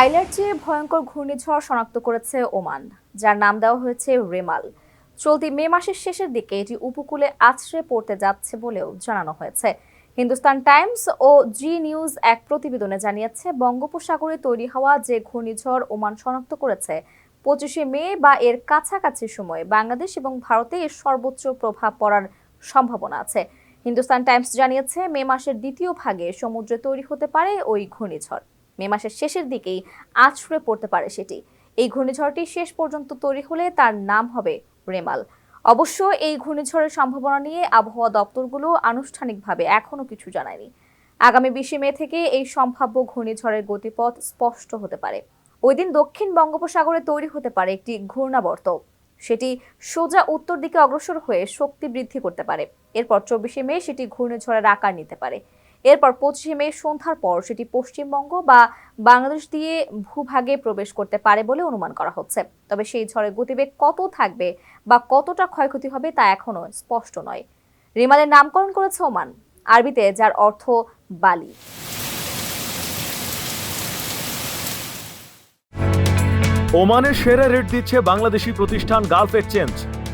আইলার চেয়ে ভয়ঙ্কর ঘূর্ণিঝড় শনাক্ত করেছে ওমান, যার নাম দেওয়া হয়েছে রেমাল। চলতি মে মাসের শেষের দিকে এটি উপকূলে আছড়ে পড়তে যাচ্ছে বলেও জানানো হয়েছে। হিন্দুস্তান টাইমস ও জি নিউজ এক প্রতিবেদনে জানিয়েছে, বঙ্গোপসাগরে তৈরি হওয়া যে ঘূর্ণিঝড় ওমান শনাক্ত করেছে, পঁচিশে মে বা এর কাছাকাছি সময়ে বাংলাদেশ এবং ভারতে এর সর্বোচ্চ প্রভাব পড়ার সম্ভাবনা আছে। হিন্দুস্তান টাইমস জানিয়েছে, মে মাসের দ্বিতীয় ভাগে সমুদ্রে তৈরি হতে পারে ওই ঘূর্ণিঝড়। মে মাসের শেষের দিকেই আছড়ে পড়তে পারে সেটি। এই ঘূর্ণিঝড়টি শেষ পর্যন্ত তৈরি হলে তার নাম হবে রেমাল। অবশ্য এই ঘূর্ণিঝড়ের সম্ভাবনা নিয়ে আবহাওয়া দপ্তরগুলো আনুষ্ঠানিকভাবে এখনও কিছু জানায়নি। আগামী বিশে মে থেকে এই সম্ভাব্য ঘূর্ণিঝড়ের গতিপথ স্পষ্ট হতে পারে। ওই দিন দক্ষিণ বঙ্গোপসাগরে তৈরি হতে পারে একটি ঘূর্ণাবর্ত। সেটি সোজা উত্তর দিকে অগ্রসর হয়ে শক্তি বৃদ্ধি করতে পারে। এরপর চব্বিশে মে সেটি ঘূর্ণিঝড়ের আকার নিতে পারে। এরপর পঁচিশে মে সন্ধ্যার পর সেটি পশ্চিমবঙ্গ বা বাংলাদেশ দিয়ে ভূভাগে প্রবেশ করতে পারে বলে অনুমান করা হচ্ছে। তবে সেই ঝড়ের গতিবেগ কত থাকবে বা কতটা ক্ষয়ক্ষতি হবে তা এখনও স্পষ্ট নয়। রিমালের নামকরণ করেছে ওমান, আরবিতে যার অর্থ বালি। ওমানের সেরা রেট দিচ্ছে বাংলাদেশি প্রতিষ্ঠান গালফ এক্সচেঞ্জ।